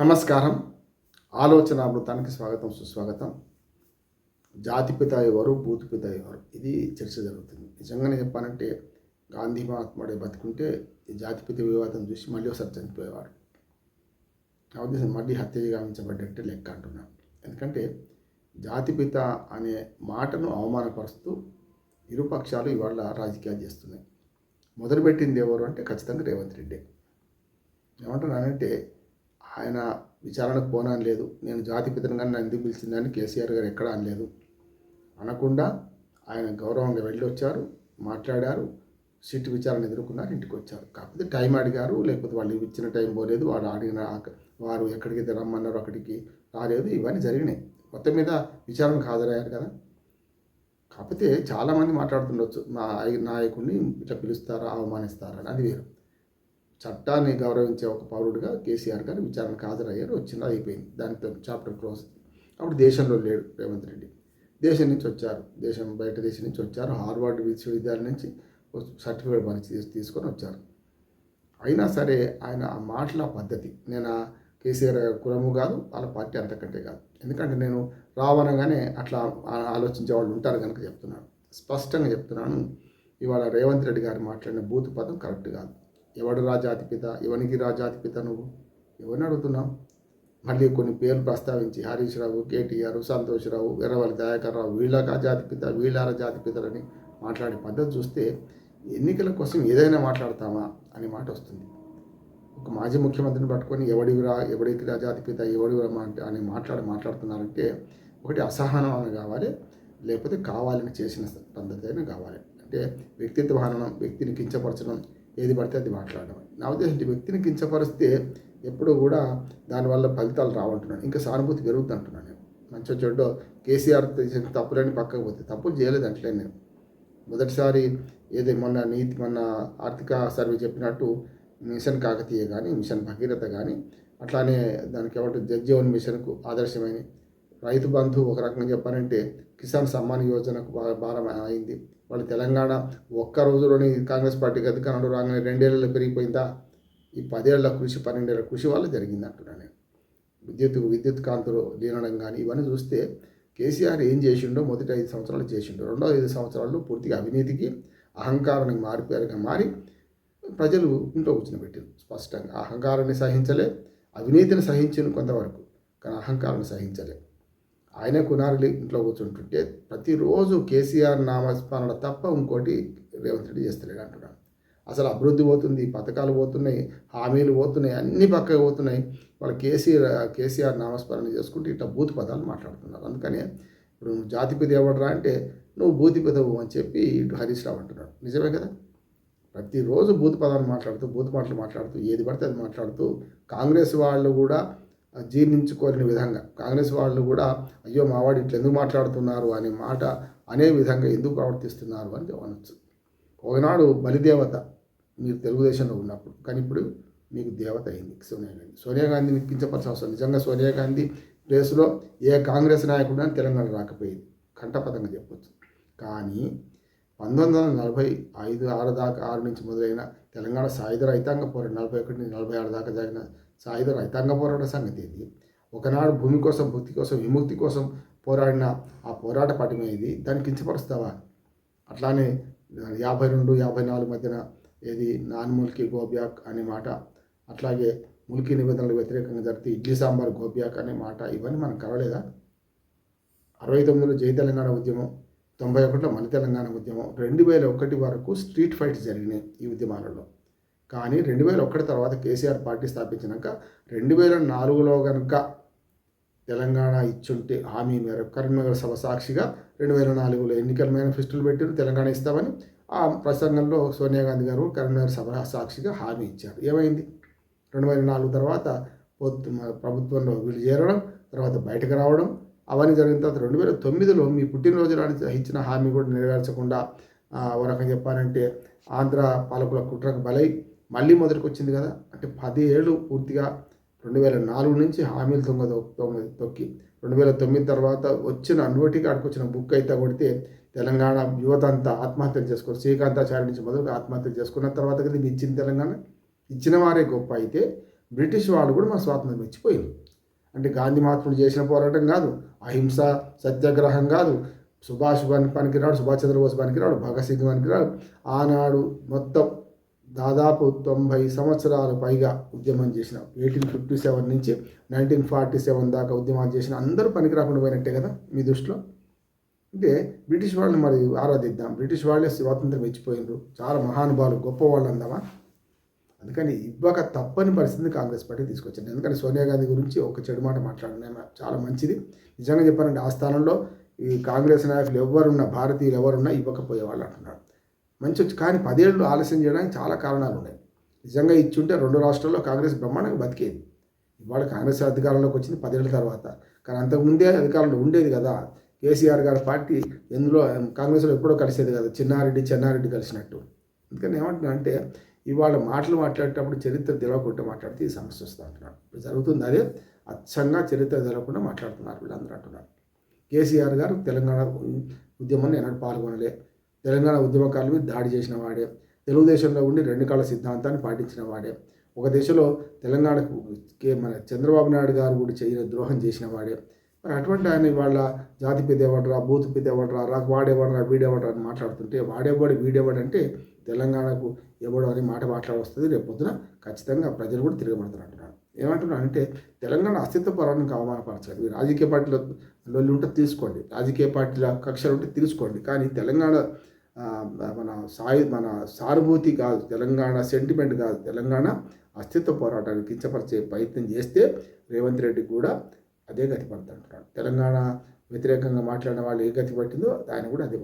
నమస్కారం. ఆలోచన అమృతానికి స్వాగతం సుస్వాగతం. జాతిపిత ఎవరు భూతిపిత ఎవరు ఇది చర్చ జరుగుతుంది. నిజంగానే చెప్పాలంటే గాంధీ మహాత్ముడే బతుకుంటే ఈ జాతిపిత వివాదం చూసి మళ్ళీ ఒకసారి చనిపోయేవారు. కాబట్టి మళ్ళీ హత్య గావించబడ్డట్టే లెక్క అంటున్నాను ఎందుకంటే జాతిపిత అనే మాటను అవమానపరుస్తూ ఇరుపక్షాలు ఇవాళ రాజకీయాలు చేస్తున్నాయి. మొదలుపెట్టింది ఎవరు అంటే ఖచ్చితంగా రేవంత్ రెడ్డి. ఏమంటున్నానంటే ఆయన విచారణకు పోనని లేదు. నేను జాతిపితను కానీ నన్ను ఎందుకు పిలిచిందని కేసీఆర్ గారు ఎక్కడ అనలేదు అనకుండా ఆయన గౌరవంగా వెళ్ళి వచ్చారు మాట్లాడారు సిట్ విచారణ ఎదుర్కొన్నారు ఇంటికి వచ్చారు. కాకపోతే టైం అడిగారు లేకపోతే వాళ్ళు ఇచ్చిన టైం పోలేదు వాళ్ళు అడిగిన వారు ఎక్కడికి రమ్మన్నారు అక్కడికి రాలేదు ఇవన్నీ జరిగినాయి. మొత్తం మీద విచారణకు హాజరయ్యారు కదా. కాకపోతే చాలామంది మాట్లాడుతుండొచ్చు మా నాయకుడిని ఇట్లా పిలుస్తారా అవమానిస్తారా అని అది వేరు. చట్టాన్ని గౌరవించే ఒక పౌరుడిగా కేసీఆర్ గారు విచారణకు హాజరయ్యారు. వచ్చింది అయిపోయింది. దానితో చాప్టర్ క్లోజ్. అప్పుడు దేశంలో లేడు రేవంత్ రెడ్డి. దేశం నుంచి వచ్చారు. దేశం బయట దేశం నుంచి వచ్చారు. హార్వర్డ్ విశ్వవిద్యాలయం నుంచి సర్టిఫికేట్ పరిచి తీసుకొని వచ్చారు. అయినా సరే ఆయన ఆ మాటల పద్ధతి నేను కేసీఆర్ కులము కాదు వాళ్ళ పార్టీ అంతకంటే కాదు. ఎందుకంటే నేను రావనగానే అట్లా ఆలోచించే వాళ్ళు ఉంటారు కనుక చెప్తున్నాను. స్పష్టంగా చెప్తున్నాను ఇవాళ రేవంత్ రెడ్డి గారు మాట్లాడిన బూత్ పదం కరెక్ట్ కాదు. ఎవడు రాజాతిపిత ఎవనికి రాజాధిపిత నువ్వు? ఎవరిని అడుగుతున్నావు? మళ్ళీ కొన్ని పేర్లు ప్రస్తావించి హరీష్ రావు కేటీఆర్ సంతోష్ రావు ఎర్రవల్లి దయాకర్ రావు వీళ్ళ జాతిపిత వీళ్ళ జాతిపితలని మాట్లాడే పద్ధతి చూస్తే ఎన్నికల కోసం ఏదైనా మాట్లాడతామా అనే మాట వస్తుంది. ఒక మాజీ ముఖ్యమంత్రిని పట్టుకొని ఎవడి రా ఎవడికి రాజాతిపిత ఎవడి అని మాట్లాడి మాట్లాడుతున్నారంటే ఒకటి అసహనం అని కావాలి లేకపోతే కావాలని చేసిన పద్ధతి అయినా కావాలి. అంటే వ్యక్తిత్వ హననం వ్యక్తిని కించపరచడం ఏది పడితే అది మాట్లాడడం. నా ఉద్దేశం వ్యక్తిని కించపరిస్తే ఎప్పుడూ కూడా దానివల్ల ఫలితాలు రావంటున్నాను ఇంకా సానుభూతి పెరుగుతుంది అంటున్నాను నేను. మంచి చెడ్డో కేసీఆర్ చేసిన తప్పులని పక్కకు పోతే తప్పులు చేయలేదు అంటలే నేను. మొదటిసారి ఏది మొన్న నీతి మొన్న ఆర్థిక సర్వే చెప్పినట్టు మిషన్ కాకతీయ కానీ మిషన్ భగీరథ కానీ అట్లానే దానికి ఏమంటే జగ్జీవన్ మిషన్కు ఆదర్శమైన రైతు బంధు ఒక రకంగా చెప్పాలంటే కిసాన్ సమ్మాన్ యోజనకు బాగా భారం అయింది. వాళ్ళు తెలంగాణ ఒక్క రోజులోని కాంగ్రెస్ పార్టీకి అధికారంలో రాగానే రెండేళ్ళలో పెరిగిపోయిందా? ఈ పదేళ్ళ కృషి పన్నెండేళ్ళ కృషి వల్ల జరిగింది అంటున్నాను నేను విద్యుత్ విద్యుత్ కాంతులు లేనడం కానీ ఇవన్నీ చూస్తే కేసీఆర్ ఏం చేసిండో మొదటి ఐదు సంవత్సరాలు చేసిండో. రెండో ఐదు సంవత్సరాలు పూర్తిగా అవినీతికి అహంకారానికి మారిపోయారుగా మారి ప్రజలు ఇంట్లో కూర్చోబెట్టారు స్పష్టంగా అహంకారాన్ని సహించలే అవినీతిని సహించిన కొంతవరకు. కానీ అహంకారాన్ని సహించలే. ఆయన కునారులు ఇంట్లో కూర్చుంటుంటే ప్రతిరోజు కేసీఆర్ నామస్మరణ తప్ప ఇంకోటి రేవంత్ రెడ్డి చేస్తలేడు అంటున్నాడు. అసలు అభివృద్ధి పోతుంది పథకాలు పోతున్నాయి హామీలు పోతున్నాయి అన్ని పక్కకు పోతున్నాయి. వాళ్ళు కేసీఆర్ కేసీఆర్ నామస్మరణ చేసుకుంటూ ఇట్లా బూత్ పదాలు మాట్లాడుతున్నారు. అందుకని ఇప్పుడు నువ్వు జాతిపిత ఎవడరా అంటే నువ్వు బూతి అని చెప్పి ఇటు హరీష్ రావు అంటున్నాడు. నిజమే కదా? ప్రతిరోజు బూత్ పదాలు మాట్లాడుతూ బూత్ మాటలు మాట్లాడుతూ ఏది పడితే అది మాట్లాడుతూ కాంగ్రెస్ వాళ్ళు కూడా జీర్ణించుకోలేని విధంగా. కాంగ్రెస్ వాళ్ళు కూడా అయ్యో మావాడు ఇట్లా ఎందుకు మాట్లాడుతున్నారు? అనే మాట అనే విధంగా ఎందుకు ప్రవర్తిస్తున్నారు అని అనొచ్చు ఒకనాడు బలిదేవత మీరు తెలుగుదేశంలో ఉన్నప్పుడు కానీ ఇప్పుడు మీకు దేవత అయింది సోనియా గాంధీ. సోనియా గాంధీని కించపరచాల్సిన అవసరం నిజంగా సోనియా గాంధీ ప్లేస్లో ఏ కాంగ్రెస్ నాయకుడు అని తెలంగాణ రాకపోయేది. కంఠపదంగా చెప్పొచ్చు. కానీ పంతొమ్మిది వందల నలభై ఐదు ఆరు దాకా ఆరు నుంచి మొదలైన తెలంగాణ సాయుధ రైతాంగ పోరాటం నలభై ఒకటి నుంచి నలభై ఆరు దాకా జరిగిన సాయుధ రైతాంగ పోరాట సంగతి ఇది ఒకనాడు భూమి కోసం భక్తి కోసం విముక్తి కోసం పోరాడిన ఆ పోరాట పటమే ఇది. దాన్ని కించపరుస్తావా? అట్లానే యాభై రెండు యాభై నాలుగు మధ్యన ఏది? నాన్ ముల్కీ గోబ్యాక్ అనే మాట. అట్లాగే ముల్కీ నిబంధనలకు వ్యతిరేకంగా జరిగితే ఇడ్లీ సాంబార్ గోబ్యాక్ అనే మాట ఇవన్నీ మనం కలవలేదా? అరవై తొమ్మిదిలో జై తెలంగాణ ఉద్యమం తొంభై ఒకటిలో మన తెలంగాణ ఉద్యమం రెండు వేల ఒకటి వరకు స్ట్రీట్ ఫైట్స్ జరిగినాయి ఈ ఉద్యమాలలో. కానీ రెండు వేల ఒకటి తర్వాత కేసీఆర్ పార్టీ స్థాపించినాక రెండు వేల నాలుగులో కనుక తెలంగాణ ఇచ్చుంటే హామీ మేరకు కరీంనగర్ సభ సాక్షిగా రెండు వేల నాలుగులో ఎన్నికల మేనిఫెస్టోలు పెట్టారు తెలంగాణ ఇస్తామని ఆ ప్రసంగంలో సోనియా గాంధీ గారు కరీంనగర్ సభ సాక్షిగా హామీ ఇచ్చారు. ఏమైంది? రెండు వేల నాలుగు తర్వాత పొత్తు ప్రభుత్వంలో వీళ్ళు చేరడం తర్వాత బయటకు రావడం అవన్నీ జరిగిన తర్వాత రెండు వేల తొమ్మిదిలో మీ పుట్టినరోజు నాడు ఇచ్చిన హామీ కూడా నెరవేర్చకుండా ఒక రకంగా చెప్పాలంటే ఆంధ్ర పాలకుల కుట్రకు బలై మళ్ళీ మొదటికి వచ్చింది కదా? అంటే పది ఏళ్ళు పూర్తిగా రెండు వేల నాలుగు నుంచి హామీలు దొంగ తొమ్మిది తొక్కి రెండు వేల తొమ్మిది తర్వాత వచ్చిన నోటికి అడుకొచ్చిన బుక్ అయితే కొడితే తెలంగాణ యువత అంతా ఆత్మహత్యలు చేసుకోరు శ్రీకాంతాచార్య నుంచి మొదలు ఆత్మహత్యలు చేసుకున్న తర్వాత కదా ఇది ఇచ్చిన తెలంగాణ? ఇచ్చిన వారే గొప్ప అయితే బ్రిటిష్ వాళ్ళు కూడా మా స్వాతంత్రం ఇచ్చిపోయింది అంటే గాంధీ మహాత్ముడు చేసిన పోరాటం కాదు అహింస సత్యాగ్రహం కాదు సుభాష్ పని పనికిరాడు సుభాష్ చంద్రబోస్ పనికిరాడు భగత్ సింగ్ పనికిరాడు ఆనాడు మొత్తం దాదాపు తొంభై సంవత్సరాల పైగా ఉద్యమం చేసిన ఎయిటీన్ ఫిఫ్టీ సెవెన్ నుంచి నైన్టీన్ ఫార్టీ సెవెన్ దాకా ఉద్యమాలు చేసిన అందరూ పనికి రాకుండా పోయినట్టే కదా మీ దృష్టిలో? అంటే బ్రిటిష్ వాళ్ళని మరి ఆరాధిద్దాం. బ్రిటిష్ వాళ్ళే స్వాతంత్రం ఇచ్చిపోయినారు. చాలా మహానుభావులు గొప్ప వాళ్ళు అందామా? అందుకని ఇవ్వక తప్పని పరిస్థితిని కాంగ్రెస్ పార్టీ తీసుకొచ్చింది. ఎందుకంటే సోనియా గాంధీ గురించి ఒక చెడు మాట మాట్లాడిన చాలా మంచిది. నిజంగా చెప్పారంటే ఆ స్థానంలో ఈ కాంగ్రెస్ నాయకులు ఎవరున్నా భారతీయులు ఎవరున్నా ఇవ్వకపోయేవాళ్ళు అంటున్నారు. మంచి వచ్చి కానీ పదేళ్ళు ఆలస్యం చేయడానికి చాలా కారణాలు ఉన్నాయి. నిజంగా ఇచ్చుంటే రెండు రాష్ట్రాల్లో కాంగ్రెస్ బ్రహ్మాండంగా బతికేది. ఇవాళ కాంగ్రెస్ అధికారంలోకి వచ్చింది పదేళ్ళ తర్వాత. కానీ అంతకుముందే అధికారంలో ఉండేది కదా. కేసీఆర్ గారి పార్టీ ఎందులో కాంగ్రెస్లో ఎప్పుడో కలిసేది కదా. చిన్నారెడ్డి చెన్నారెడ్డి కలిసినట్టు. అందుకని ఏమంటున్నా అంటే ఇవాళ మాటలు మాట్లాడేటప్పుడు చరిత్ర తెలవకుండా మాట్లాడితే ఈ సమస్య వస్తుంది అంటున్నాడు ఇప్పుడు జరుగుతుంది అదే అచ్చంగా చరిత్ర తెలవకుండా మాట్లాడుతున్నారు వీళ్ళందరూ అంటున్నారు. కేసీఆర్ గారు తెలంగాణ ఉద్యమాన్ని ఎన్నడూ పాల్గొనలే. తెలంగాణ ఉద్యమకారుల మీద దాడి చేసిన వాడే. తెలుగుదేశంలో ఉండి రెండు కాళ్ళ సిద్ధాంతాన్ని పాటించిన వాడే. ఒక దశలో తెలంగాణకు కే మన చంద్రబాబు నాయుడు గారు కూడా చేయని ద్రోహం చేసిన వాడే. మరి అటువంటి ఆయన వాళ్ళ జాతి పెద్దవాడరా బూత్ పెద్దవాడరా రా వాడేవాడరా వీడేవాడరా అని మాట్లాడుతుంటే వాడేవాడు వీడేవాడు అంటే తెలంగాణకు ఎవడు అని మాట మాట్లాడొస్తుంది. రేపు పొద్దున ఖచ్చితంగా ప్రజలు కూడా తిరగబడతారు అంటున్నాడు. ఏమంటున్నాను అంటే తెలంగాణ అస్తిత్వ పరానికి అవమానపరచాలి. రాజకీయ పార్టీల లొల్లి ఉంటే తీసుకోండి. రాజకీయ పార్టీల కక్షలు ఉంటే తీసుకోండి. కానీ తెలంగాణ మన సాయి మన సానుభూతి కాదు తెలంగాణ సెంటిమెంట్ కాదు తెలంగాణ అస్తిత్వ పోరాటాన్ని కించపరిచే ప్రయత్నం చేస్తే రేవంత్ రెడ్డి కూడా అదే గతి పడుతుంటున్నాడు. తెలంగాణ వ్యతిరేకంగా మాట్లాడిన వాళ్ళు ఏ గతి పట్టిందో ఆయన కూడా అదే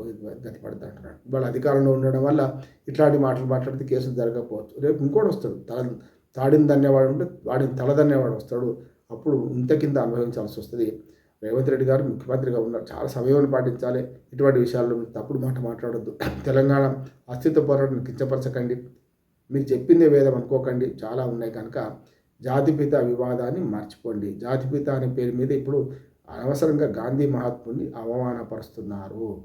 గతి పడుతుంటున్నాడు. ఇవాళ అధికారంలో ఉండడం వల్ల ఇట్లాంటి మాటలు మాట్లాడితే కేసులు జరగకపోవచ్చు. రేపు ఇంకోటి వస్తాడు తల తాడిన దన్నేవాడు ఉంటే వాడిని తలదన్నేవాడు వస్తాడు. అప్పుడు ఇంత కింద అనుభవించాల్సి వస్తుంది. రేవంత్ రెడ్డి గారు ముఖ్యమంత్రిగా ఉన్నారు. చాలా సమయాన్ని పాటించాలి. ఇటువంటి విషయాల్లో తప్పుడు మాట మాట్లాడొద్దు. తెలంగాణ అస్తిత్వ పోరాటం కించపరచకండి. మీరు చెప్పిందే వేదం అనుకోకండి. చాలా ఉన్నాయి కనుక జాతిపిత వివాదాన్ని మర్చిపోండి. జాతిపిత అనే పేరు మీద ఇప్పుడు అనవసరంగా గాంధీ మహాత్ముని అవమానపరుస్తున్నారు.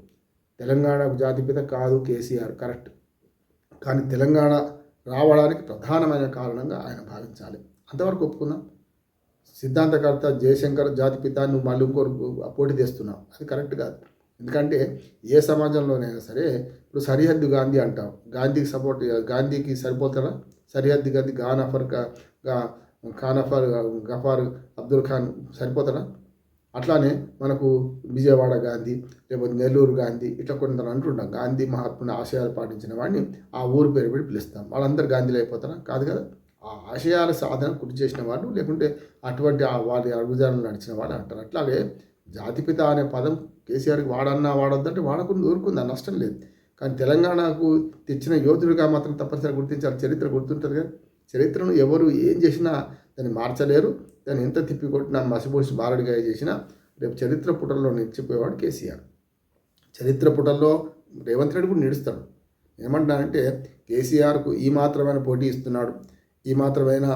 తెలంగాణకు జాతిపిత కాదు కేసీఆర్. కరెక్ట్. కానీ తెలంగాణ రావడానికి ప్రధానమైన కారణంగా ఆయన భావించాలి. అంతవరకు ఒప్పుకుందాం. సిద్ధాంతకర్త జయశంకర్ జాతిపిత నువ్వు మళ్ళీ ఇంకోరు పోటీ తెస్తున్నావు. అది కరెక్ట్ కాదు. ఎందుకంటే ఏ సమాజంలోనైనా సరే ఇప్పుడు సరిహద్దు గాంధీ అంటాం. గాంధీకి సపోర్ట్ గాంధీకి సరిపోతారా? సరిహద్దు గాంధీ గానఫర్ ఖానఫర్ గఫార్ అబ్దుల్ ఖాన్ సరిపోతారా? అట్లానే మనకు విజయవాడ గాంధీ లేకపోతే నెల్లూరు గాంధీ ఇట్లా కొందరు అంటుంటాం. గాంధీ మహాత్ముని ఆశయాలు పాటించిన వాడిని ఆ ఊరు పేరు పెట్టి పిలుస్తాం. వాళ్ళందరూ గాంధీలు అయిపోతారా? కాదు కదా? ఆ ఆశయాల సాధన కృషి చేసిన వాడు లేకుంటే అటువంటి వారి అడుగుదారులు నడిచిన వాడు అంటారు. అట్లాగే జాతిపిత అనే పదం కేసీఆర్కి వాడన్నా వాడొద్దంటే వాడకుండా ఊరుకుంది నష్టం లేదు. కానీ తెలంగాణకు తెచ్చిన యోధుడిగా మాత్రం తప్పనిసరిగా గుర్తించాలి చరిత్ర గుర్తుంటుంది కదా. చరిత్రను ఎవరు ఏం చేసినా దాన్ని మార్చలేరు. దాన్ని ఎంత తిప్పికొట్టినా మసిబోసి బారడిగా చేసినా రేపు చరిత్ర పుటల్లో నిలిచిపోయేవాడు కేసీఆర్. చరిత్ర పుటల్లో రేవంత్ రెడ్డి కూడా నిడుస్తాడు ఏమంటున్నానంటే కేసీఆర్కు ఈ మాత్రమైన పోటీ ఇస్తున్నాడు. ఈ మాత్రమైన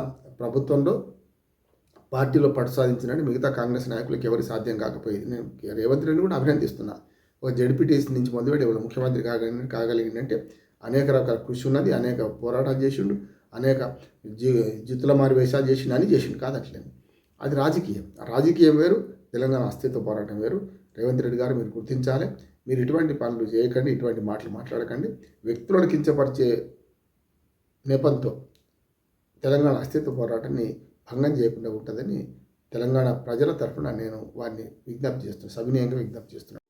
ప్రభుత్వంలో పార్టీలో పట్టు సాధించినట్టు మిగతా కాంగ్రెస్ నాయకులకు ఎవరికి సాధ్యం కాకపోయింది. నేను రేవంత్ రెడ్డి కూడా అభినందిస్తున్నా. ఒక జడ్పీటీసీ నుంచి మొదలుపెట్టి ఎవరు ముఖ్యమంత్రి కాగలిగి కాగలిగిందంటే అనేక రకాల కృషి ఉన్నది అనేక పోరాటాలు చేసిండు అనేక జి జిత్తుల మారి వేషాలు చేసిండు అని చేసిండు. కాదు అట్లేదు అది రాజకీయం. రాజకీయం వేరు తెలంగాణ అస్తిత్వ పోరాటం వేరు. రేవంత్ రెడ్డి గారు మీరు గుర్తించాలి. మీరు ఇటువంటి పనులు చేయకండి ఇటువంటి మాటలు మాట్లాడకండి. వ్యక్తులను కించపరిచే నెపంతో తెలంగాణ అస్తిత్వ పోరాటాన్ని భంగం చేయకుండా ఉంటుందని తెలంగాణ ప్రజల తరఫున నేను వారిని విజ్ఞప్తి చేస్తున్నాను సవినయంగా విజ్ఞప్తి చేస్తున్నాను.